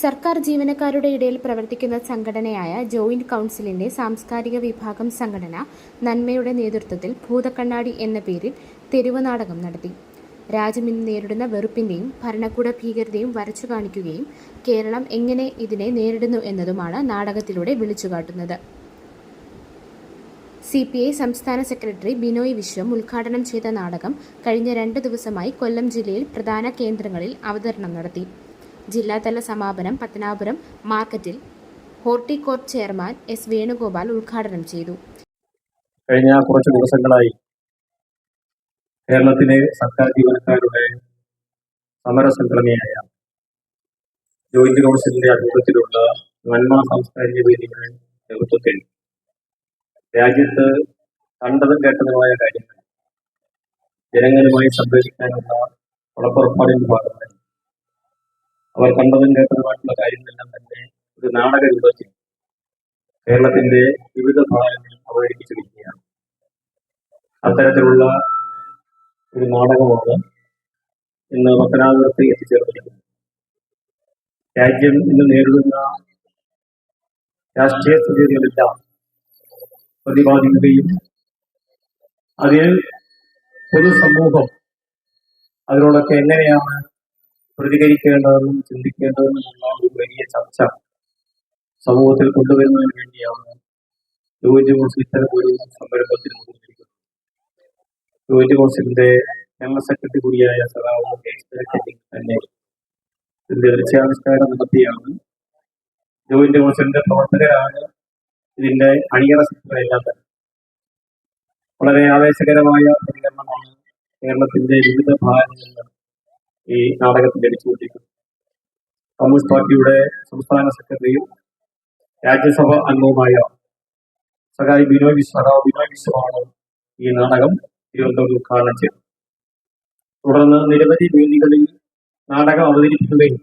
സർക്കാർ ജീവനക്കാരുടെ ഇടയിൽ പ്രവർത്തിക്കുന്ന സംഘടനയായ ജോയിന്റ് കൗൺസിലിന്റെ സാംസ്കാരിക വിഭാഗം സംഘടന നന്മയുടെ നേതൃത്വത്തിൽ ഭൂതക്കണ്ണാടി എന്ന പേരിൽ തെരുവ് നാടകം നടത്തി. രാജ്യം ഇന്ന് നേരിടുന്ന വെറുപ്പിന്റെയും ഭരണകൂട ഭീകരതയും വരച്ചു കാണിക്കുകയും കേരളം എങ്ങനെ ഇതിനെ നേരിടുന്നു എന്നതുമാണ് നാടകത്തിലൂടെ വിളിച്ചുകാട്ടുന്നത്. സി പി ഐ സംസ്ഥാന സെക്രട്ടറി ബിനോയ് വിശ്വം ഉദ്ഘാടനം ചെയ്ത നാടകം കഴിഞ്ഞ രണ്ട് ദിവസമായി കൊല്ലം ജില്ലയിൽ പ്രധാന കേന്ദ്രങ്ങളിൽ അവതരണം നടത്തി. ജില്ലാതല സമാപനം പത്തനാപുരം മാർക്കറ്റിൽ ഹോർട്ടികോർപ്പ് ചെയർമാൻ എസ് വേണുഗോപാൽ ഉദ്ഘാടനം ചെയ്തു. കഴിഞ്ഞ കുറച്ച് ദിവസങ്ങളായി കേരളത്തിലെ സർക്കാർ ജീവനക്കാരുടെ സമര സംഘടനയായ ജോയിന്റ് കൗൺസിലിന്റെ ആഭിമുഖ്യത്തിലുള്ള നന്മ സാംസ്കാരിക വേദിയുടെ നേതൃത്വത്തിൽ രാജ്യത്ത് കണ്ടതും കേട്ടതുമായ കാര്യങ്ങൾ ജനങ്ങളുമായി സംവദിക്കാനുള്ള ഉറപ്പുറപ്പാടിന്റെ ഭാഗമായി അവർ കണ്ടതും കേട്ടതുമായിട്ടുള്ള കാര്യങ്ങളെല്ലാം തന്നെ ഒരു നാടക രൂപത്തിൽ കേരളത്തിന്റെ വിവിധ ഭാഗങ്ങളിൽ അവതരിപ്പിച്ചിരിക്കുകയാണ്. അത്തരത്തിലുള്ള ഒരു നാടകമാണ് ഇന്ന് പത്തനാപുരത്ത് എത്തിച്ചേർന്നിരിക്കുന്നത് രാജ്യം ഇന്ന് നേരിടുന്ന രാഷ്ട്രീയ സ്ഥിതികളെല്ലാം പ്രതിപാദിക്കുകയും അതിൽ പൊതുസമൂഹം അതിനോടൊക്കെ എങ്ങനെയാണ് പ്രതികരിക്കേണ്ടതെന്നും ചിന്തിക്കേണ്ടതെന്നുമുള്ള ഒരു വലിയ ചർച്ച സമൂഹത്തിൽ കൊണ്ടുവരുന്നതിന് വേണ്ടിയാണ് ജോയിന്റ് കൗൺസിൽ ഇത്തരം ഒരു സംരംഭത്തിന് മുന്നിലിരിക്കുന്നത് ജോയിന്റ് കൗൺസിലിന്റെ ജനറൽ സെക്രട്ടറി കൂടിയായ. സുരേഷ് തന്നെ ഇതിന്റെ ദൃശ്യാവിഷ്കാരം നടത്തിയാണ് ജോയിന്റ് കൗൺസിലിന്റെ പ്രവർത്തകരാണ് ഇതിന്റെ അണിയറ സെക്രട്ടറിയെല്ലാം തന്നെ വളരെ ആവേശകരമായ പ്രതികരണമാണ് കേരളത്തിന്റെ വിവിധ ഭാഗങ്ങളിൽ നിന്ന് ഈ നാടകത്തിൽ ലഭിച്ചുകൊണ്ടിരിക്കുന്നത് കമ്മ്യൂണിസ്റ്റ് പാർട്ടിയുടെ സംസ്ഥാന സെക്രട്ടറിയും രാജ്യസഭ അംഗവുമായ സഹായി ബിനോയ് വിശ്വറാവ് ബിനോയ് വിശ്വമാണ് ഈ നാടകം തിരുവനന്തപുരം ഉദ്ഘാടനം ചെയ്തത്. തുടർന്ന് നിരവധി വേദികളിൽ നാടകം അവതരിപ്പിക്കുകയും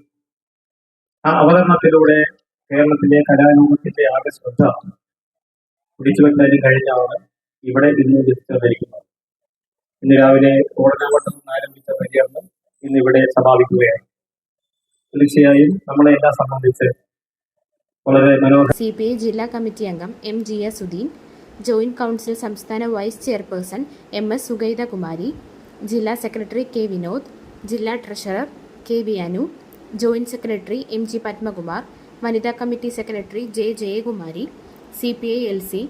ആ അവതരണത്തിലൂടെ കേരളത്തിലെ കലാരൂപത്തിന്റെ ആകെ ശ്രദ്ധ പിടിച്ചുവെക്കാനും കഴിഞ്ഞാണ് ഇവിടെ ഇന്ന് എത്തിച്ചേർന്നിരിക്കുന്നത് ഇന്ന് രാവിലെ കോടനാവട്ടം ആരംഭിച്ച പര്യടനം ഇന്ന് ഇവിടെ സമാപിക്കുകയാണ്. തീർച്ചയായും നമ്മളെ എല്ലാം സംബന്ധിച്ച് വളരെ മനോഹര സി പി ഐ ജില്ലാ കമ്മിറ്റി അംഗം M G S Sudheen joint council സംസ്ഥാന vice chairperson M S Sugaitha Kumari ജില്ലാ സെക്രട്ടറി കെ വിനോദ് ജില്ലാ treasurer K V Anu joint secretary M G Padmakumar വനിതാ committee secretary J Jayakumari C P I L C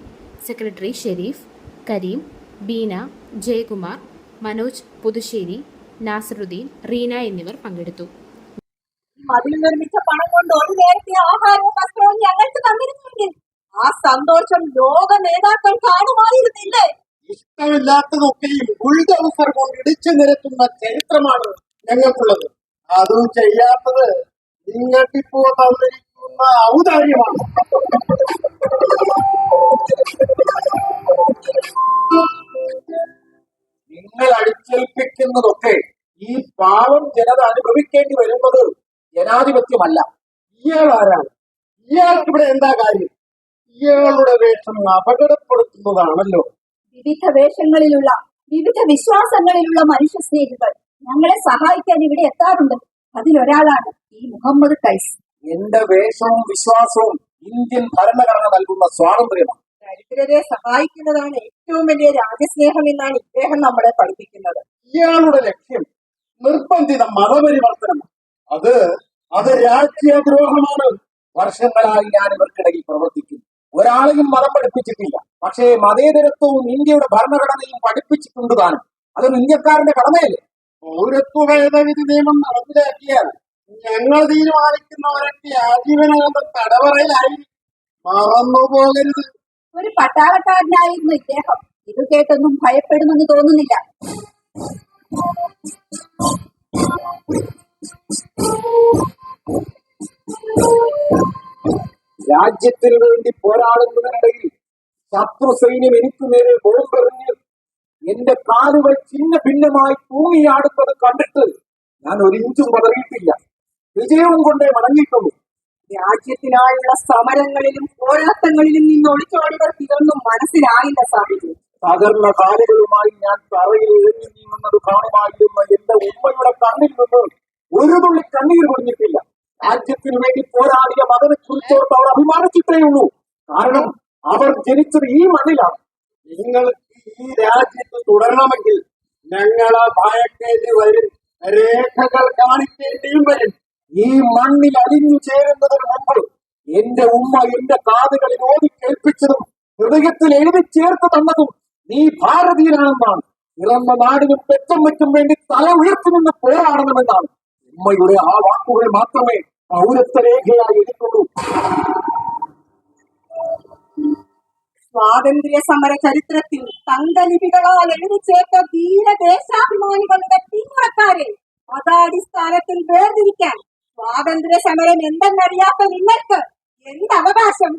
secretary Sherif Karim Beena Jayakumar Manoj Puthussery Nasaruddin Reena എന്നിവർ പങ്കെടുത്തു. അതിൽ നിർമ്മിച്ച പണം കൊണ്ട് ഒരു നേരത്തെ ആഹാരവും വസ്ത്രവും ഞങ്ങൾക്ക് തന്നിരുന്നെങ്കിൽ ആ സന്തോഷം ലോക നേതാക്കൾ കാണുമായിരുന്നില്ലേ? ഇഷ്ടമില്ലാത്തതൊക്കെയും ബുൾഡോസർ കൊണ്ട് ഇടിച്ചു നിരത്തുന്ന ചരിത്രമാണ് ഞങ്ങൾക്കുള്ളത്. അതും ചെയ്യാത്തത് നിങ്ങൾക്കിപ്പോ തന്നിരിക്കുന്ന ഔദാര്യമാണ്. ജനത അനുഭവിക്കേണ്ടി വരുന്നത് ജനാധിപത്യമല്ല. ഇയാൾ ആരാണ്? ഇയാൾക്ക് ഇവിടെ എന്താ കാര്യം? ഇയാളുടെ വേഷം അപകടപ്പെടുത്തുന്നതാണല്ലോ. വിവിധ വേഷങ്ങളിലുള്ള വിവിധ വിശ്വാസങ്ങളിലുള്ള മനുഷ്യ സ്നേഹികൾ ഞങ്ങളെ സഹായിക്കാൻ ഇവിടെ എത്താറുണ്ട്. അതിലൊരാളാണ് ഈ മുഹമ്മദ് കൈസ്. എന്റെ വേഷവും വിശ്വാസവും ഇന്ത്യൻ ഭരണഘടന നൽകുന്ന സ്വാതന്ത്ര്യമാണ്. ദരിദ്രരെ സഹായിക്കുന്നതാണ് ഏറ്റവും വലിയ രാജ്യസ്നേഹം എന്നാണ് ഇദ്ദേഹം നമ്മളെ പഠിപ്പിക്കുന്നത്. ഇയാളുടെ ലക്ഷ്യം നിർബന്ധിത മതപരിവർത്തനമാണ് അത് അത് രാജ്യദ്രോഹമാണ്. വർഷങ്ങളായി ഞാൻ ഇവർക്കിടയിൽ പ്രവർത്തിക്കുന്നു ഒരാളെയും മതം പഠിപ്പിച്ചിട്ടില്ല. പക്ഷേ മതേതരത്വവും ഇന്ത്യയുടെ ഭരണഘടനയും പഠിപ്പിച്ചിട്ടുണ്ട് താനും. അതൊരു ഇന്ത്യക്കാരന്റെ കടമയല്ലേ? പൗരത്വ ഭേദഗതി നിയമം നടപ്പിലാക്കിയാൽ ഞങ്ങൾ തീരുമാനിക്കുന്നവരൊക്കെ ആജീവനാന്തം തടവറയിലായി മറന്നു പോകരുത്. ഒരു പട്ടാളക്കാരനായിരുന്നു ഇദ്ദേഹം. ഇത് കേട്ടൊന്നും ഭയപ്പെടുമെന്ന് തോന്നുന്നില്ല. രാജ്യത്തിന് വേണ്ടി പോരാടുന്നതിനിടയിൽ ശത്രു സൈന്യം എനിക്ക് നേരെ ബോംബെറിഞ്ഞ് എന്റെ കാലുകൾ ചിന്ന ഭിന്നമായി തൂങ്ങിയാടുന്നത് കണ്ടിട്ട് ഞാൻ ഒരു ഇഞ്ചും പതറിയിട്ടില്ല. വിജയവും കൊണ്ടേ മടങ്ങിയിട്ടുള്ളൂ രാജ്യത്തിനായുള്ള സമരങ്ങളിലും പോരാട്ടങ്ങളിലും നിന്ന് ഒളിച്ചോടിയവർക്ക് ഇതൊന്നും മനസ്സിലായില്ല സാഹിബ് തകർന്ന കാലുകളുമായി ഞാൻ തറയിൽ എഴുതി നീങ്ങുന്നത് കാണുമായിരുന്ന എന്റെ ഉമ്മയുടെ കണ്ണിൽ നിന്ന് ഒരു തുള്ളി കണ്ണീർ പൊടിഞ്ഞിട്ടില്ല രാജ്യത്തിന് വേണ്ടി പോരാടിയ മകനെ കുറിച്ചോർത്ത് അവർ അഭിമാനിച്ചിട്ടേ ഉള്ളൂ. കാരണം അവർ ജനിച്ചത് ഈ മണ്ണിലാണ്. നിങ്ങൾ ഈ രാജ്യത്ത് തുടരണമെങ്കിൽ ഞങ്ങളെ ഭയക്കേണ്ടി വരും. രേഖകൾ കാണിക്കേണ്ടിയും വരും. ഈ മണ്ണിൽ അലിഞ്ഞു ചേരുന്നതിന് മുമ്പ് എന്റെ ഉമ്മ എന്റെ കാതുകളിൽ ഓതി കേൾപ്പിച്ചതും ഹൃദയത്തിൽ എഴുതി ചേർത്ത് തന്നതും നീ ഭാരതീയനാണെന്നാണ്. പിറന്ന നാടിനും പെറ്റമ്മയ്ക്കും വേണ്ടി തല ഉയർത്തുമെന്ന് പോരാടണമെന്നാണ്. ഉമ്മയുടെ ആ വാക്കുകൾ മാത്രമേ പൗരത്വ രേഖയായി എടുക്കുള്ളൂ സ്വാതന്ത്ര്യ സമര ചരിത്രത്തിൽ തങ്കലിപികളാൽ എഴുതി ചേർത്ത ധീര ദേശാഭിമാനികളുടെ പിന്മുറക്കാരെ മതാടിസ്ഥാനത്തിൽ വേർതിരിക്കാൻ സ്വാതന്ത്ര്യ സമരം എന്തെന്നറിയാത്ത നിങ്ങൾക്ക് എന്ത് അവകാശം?